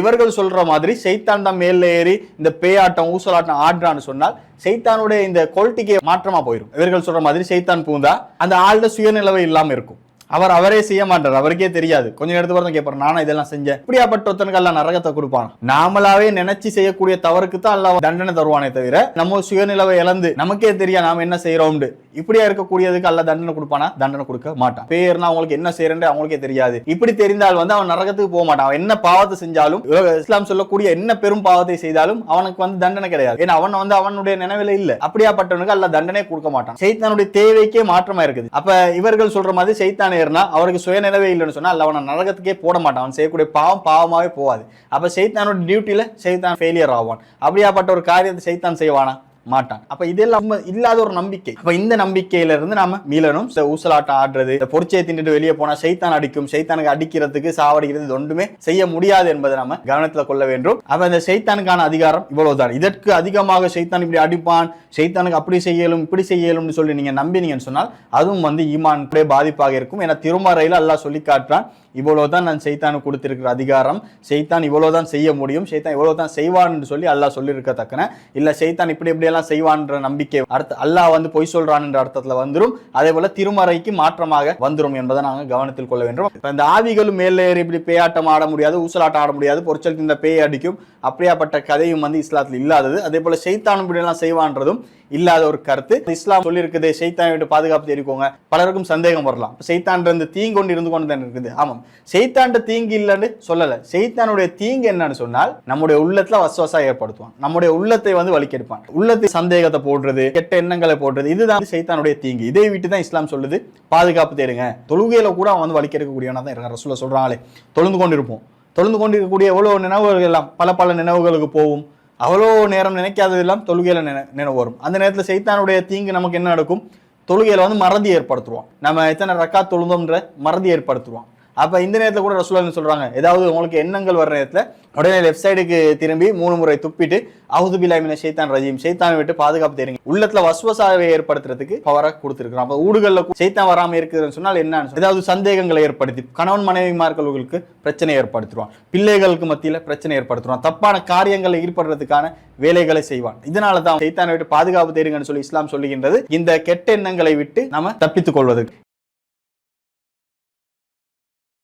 இவர்கள் சொல்ற மாதிரி செய்தான் தான் மேல ஏறி இந்த பேயாட்டம் ஊசலாட்டம் ஆடுறான்னு சொன்னால் செய்தானுடைய இந்த குவாலிட்டிக்கு மாற்றமா போயிடும் இவர்கள் சொல்ற மாதிரி செய்தான் பூந்தா அந்த ஆள்ட சுயநிலவை இல்லாம இருக்கும். அவர் அவரே செய்ய மாட்டார். அவருக்கே தெரியாது. கொஞ்சம் எடுத்து வரதான் கேட்பாரு நானும் இதெல்லாம் செஞ்சேன். இப்படியாப்பட்ட ஒருத்தனுக்கு அல்ல நரகத்தை கொடுப்பான் நாமளாவே நினைச்சு செய்யக்கூடிய தவறுக்கு தான் அல்ல தண்டனை தருவானே தவிர நம்ம சுயநிலவை இழந்து நமக்கே தெரியா நாம என்ன செய்யறோம்னு இப்படியா இருக்கக்கூடியதுக்கு அல்ல தண்டனை கொடுப்பானா? தண்டனை கொடுக்க மாட்டான். பேர்னா அவங்களுக்கு என்ன செய்யறேன் அவங்களுக்கே தெரியாது. இப்படி தெரிந்தால் வந்து அவன் நரகத்துக்கு போக மாட்டான். அவன் என்ன பாவத்தை செஞ்சாலும் இஸ்லாம் சொல்லக்கூடிய என்ன பெரும் பாவத்தை செய்தாலும் அவனுக்கு வந்து தண்டனை கிடையாது. ஏன்னா அவன் வந்து அவனுடைய நினைவில இல்ல. அப்படியாப்பட்டவனுக்கு அல்ல தண்டனை கொடுக்க மாட்டான். சைத்தானுடைய தேவைக்கே மாற்றமா இருக்குது. அப்ப இவர்கள் சொல்ற மாதிரி சைத்தான் ஏறினா அவருக்கு சுயநிலவே இல்லைன்னு சொன்னால் அல்ல அவனை நரகத்துக்கே போட மாட்டான். அவன் செய்யக்கூடிய பாவம் பாவமாகவே போகாது அப்போ செய்தானோட டியூட்டியில் செய்தான் ஃபெயிலியர் ஆவான். அப்படியாப்பட்ட ஒரு காரியத்தை செய்தான் செய்வானா? மாட்டான். அப்ப இதெல்லாம் நம்ம இல்லாத ஒரு நம்பிக்கை. அப்ப இந்த நம்பிக்கையில இருந்து நாம மீளணும். ஊசலாட்டம் ஆடுறது இந்த பொறிச்சையை தின்னுட்டு வெளியே போனா சைத்தான் அடிக்கும் சைத்தானுக்கு அடிக்கிறதுக்கு சாவடிக்கிறது ஒன்றுமே செய்ய முடியாது என்பதை நாம கவனத்துல கொள்ள வேண்டும். அப்ப இந்த சைத்தானுக்கான அதிகாரம் இவ்வளவுதான். இதற்கு அதிகமாக சைத்தான் இப்படி அடிப்பான் சைத்தானுக்கு அப்படி செய்யலும் இப்படி செய்யலும்னு சொல்லி நீங்க நம்பினீங்கன்னு சொன்னால் அதுவும் வந்து ஈமான் பாதிப்பாக இருக்கும். ஏன்னா திருமறையில அல்லாஹ் சொல்லி காட்டுறான் இவ்வளவுதான் நான் சைத்தானுக்கு கொடுத்திருக்கிற அதிகாரம். சைத்தான் இவ்வளவுதான் செய்ய முடியும். சைத்தான் இவ்வளவுதான் செய்வான்னு சொல்லி அல்லாஹ் சொல்லியிருக்கத்தக்கன. இல்ல சைத்தான் இப்படி இப்படி எல்லாம் செய்வான்ற நம்பிக்கை அடுத்து அல்லாஹ் வந்து பொய் சொல்றான்ன்ற அர்த்தத்துல வந்துரும். அதே போல திருமறைக்கு மாற்றமாக வந்துரும் என்பதை நாங்கள் கவனத்தில் கொள்ள வேண்டும். இப்போ இந்த ஆவிகளும் மேலே ஏறி இப்படி பேயாட்டம் ஆட முடியாது ஊசலாட்டம் ஆட முடியாது பொறிச்சல் இந்த பேய் அடிக்கும். அப்படியாப்பட்ட கதையும் வந்து இஸ்லாத்தில் இல்லாதது. அதே போல சைத்தானும் இப்படி எல்லாம் செய்வான்றதும் இல்லாத ஒரு கருத்து. இஸ்லாம் சொல்லியிருக்குது சைத்தானை விட்டு பாதுகாப்பு தெரிவிக்கோங்க பலருக்கும் சந்தேகம் வரலாம். செய்தான் இருந்து தீங்கொண்டு இருந்து கொண்டு தான் இருக்குது. ஆமாம். சைத்தான்ட தீங்கு இல்லைன்னு சொல்லலை. செய்தானுடைய தீங்கு என்னன்னு சொன்னால் நம்முடைய உள்ளத்தில் வசவசா ஏற்படுத்துவான். நம்முடைய உள்ளத்தை வந்து வலிக்கெடுப்பான் உள்ளத்தை சந்தேகத்தை போடுறது கெட்ட எண்ணங்களை போடுறது இதுதான் சைத்தானுடைய தீங்கு. இதை விட்டு தான் இஸ்லாம் சொல்லுது பாதுகாப்பு தேடுங்க. தொழுகையில கூட அவன் வந்து வலிக்கெடுக்கக்கூடியவனா தான் இருக்கான் ரசூல சொல்றாங்களே. தொழுந்து கொண்டிருப்போம். தொழுந்து கொண்டிருக்கக்கூடிய எவ்வளவு நினைவுகள் எல்லாம் பல பல நினைவுகளுக்கு போகும். அவ்வளோ நேரம் நினைக்காததெல்லாம் தொழுகையில நினை நினைவு வரும். அந்த நேரத்தில் சைத்தானுடைய தீங்கு நமக்கு என்ன நடக்கும்? தொழுகையில வந்து மறதி ஏற்படுத்துவான். நம்ம எத்தனை ரக்கா தொழுந்தோம்ன்ற மறதி ஏற்படுத்துவான். அப்ப இந்த நேரத்தில் கூட ரசூலா சொல்கிறாங்க சொல்றாங்க. ஏதாவது உங்களுக்கு எண்ணங்கள் வர நேரத்தில் உடனே லெஃப்ட் சைடுக்கு திரும்பி மூணு முறை துப்பிட்டு அவுது பிலாமின சைத்தான் ரஜீம். சைத்தான் விட்டு பாதுகாப்பு தெரியுங்க உள்ளத்துல வசுவசாவை ஏற்படுத்துறதுக்கு பவராக கொடுத்துருக்கிறோம் அப்ப ஊடுகள்ல சைத்தான் வராம இருக்குதுன்னு சொன்னால் என்னன்னு ஏதாவது சந்தேகங்களை ஏற்படுத்தி கணவன் மனைவிமார்களுக்கு பிரச்சனை ஏற்படுத்துவான் பிள்ளைகளுக்கு மத்தியில பிரச்சனை ஏற்படுத்துவான் தப்பான காரியங்களை ஈடுபடுறதுக்கான வேலைகளை செய்வான். இதனால தான் சைத்தானை விட்டு பாதுகாப்பு தேடுங்கன்னு சொல்லி இஸ்லாம் சொல்லுகின்றது. இந்த கெட்ட எண்ணங்களை விட்டு நம்ம தப்பித்துக் கொள்வதற்கு.